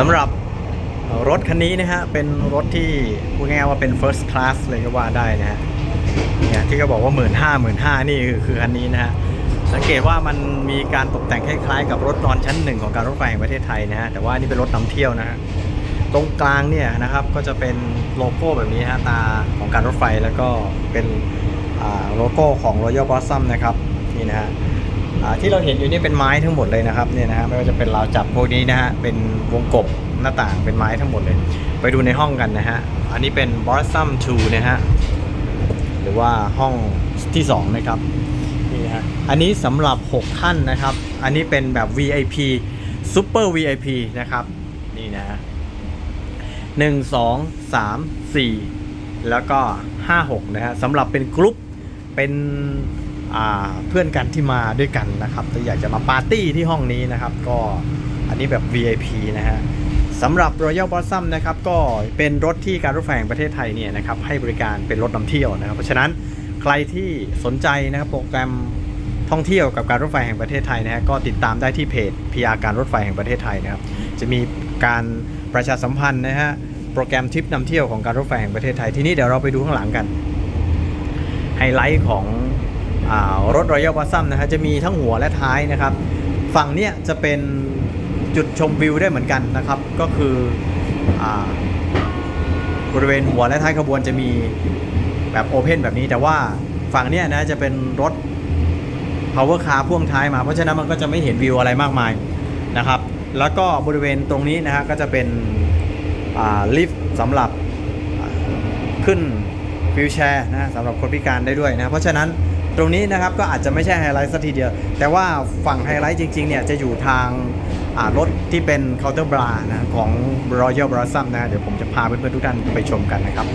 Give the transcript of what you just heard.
สำหรับรถคันนี้นะฮะ เป็นรถที่พูดง่ายว่าเป็น first class เลยก็ว่าได้นะฮะเนี่ยที่เขาบอกว่า 1 5ื่นห้าหมื่นห้านี่คือคือคันนี้นะฮะ สังเกตว่ามันมีการตกแต่งคล้ายๆ กับรถนอนชั้นหนึ่งของการรถไฟแห่งประเทศไทยนะฮะ แต่ว่านี่เป็นรถนำเที่ยวนะฮะ ตรงกลางเนี่ยนะครับก็จะเป็นโลโก้แบบนี้ฮะตาของการรถไฟแล้วก็เป็นอ่าโลโก้ของ Royal Blossom นะครับนี่นะฮะ ที่เราเห็นอยู่นี่เป็นไม้ทั้งหมดเลยนะครับเนี่ยนะฮะไม่ว่าจะเป็นราวจับพวกนี้นะฮะเป็นวงกบหน้าต่างเป็นไม้ทั้งหมดเลย ไปดูในห้องกันนะฮะอันนี้เป็น Blossom 2นะฮะหรือว่าห้องที่ 2 นะครับนี่นะฮะอันนี้สำหรับ 6 ท่านนะครับ อันนี้เป็นแบบ VIP Super VIP นะครับนี่นะฮะหนึ่งสองสามสี่แล้วก็ห้าหกนะฮะสำหรับเป็นกรุ๊ปเป็น เพื่อนกันที่มาด้วยกันนะครับถ้าอยากจะมาปาร์ตี้ที่ห้องนี้นะครับ ก็อันนี้แบบ VIP นะฮะสำหรับ Royal Blossom นะครับก็เป็นรถที่การรถไฟแห่งประเทศไทยเนี่ยนะครับให้บริการเป็นรถนำเที่ยวนะครับ เพราะฉะนั้นใครที่สนใจนะครับโปรแกรมท่องเที่ยวกับการรถไฟแห่งประเทศไทยนะฮะก็ติดตามได้ที่เพจ PR การรถไฟแห่งประเทศไทยนะครับ จะมีการประชาสัมพันธ์นะฮะโปรแกรมทริปนำเที่ยวของการรถไฟแห่งประเทศไทยทีนี้เดี๋ยวเราไปดูข้างหลังกันไฮไลท์ของ รถ Royal b l o s s o m นะฮะจะมีทั้งหัวและท้ายนะครับ ฝั่งเนี้ยจะเป็นจุดชมวิวได้เหมือนกันนะครับ ก็คืออบริเวณหัวและท้ายขบวนจะมีแบบโอเพนแบบนี้ แต่ว่าฝั่งเนี้ยนะจะเป็นรถ power car พ่วงท้ายมา เพราะฉะนั้นมันก็จะไม่เห็นวิวอะไรมากมายนะครับ แล้วก็บริเวณตรงนี้นะฮะก็จะเป็นลิฟต์สำหรับขึ้นวิวแชร์นะสำหรับคนพิการได้ด้วยนะ เพราะฉะนั้น ตรงนี้นะครับก็อาจจะไม่ใช่ไฮไลท์สัทีเดียว แต่ว่าฝั่งไฮไลท์จริงๆเนี่ยจะอยู่ทางรถที่เป็นเคาน์เตอร์บรานะของ Royal Blossom นะเดี๋ยวผมจะพาเพื่อนๆทุกท่านไปชมกันนะครับ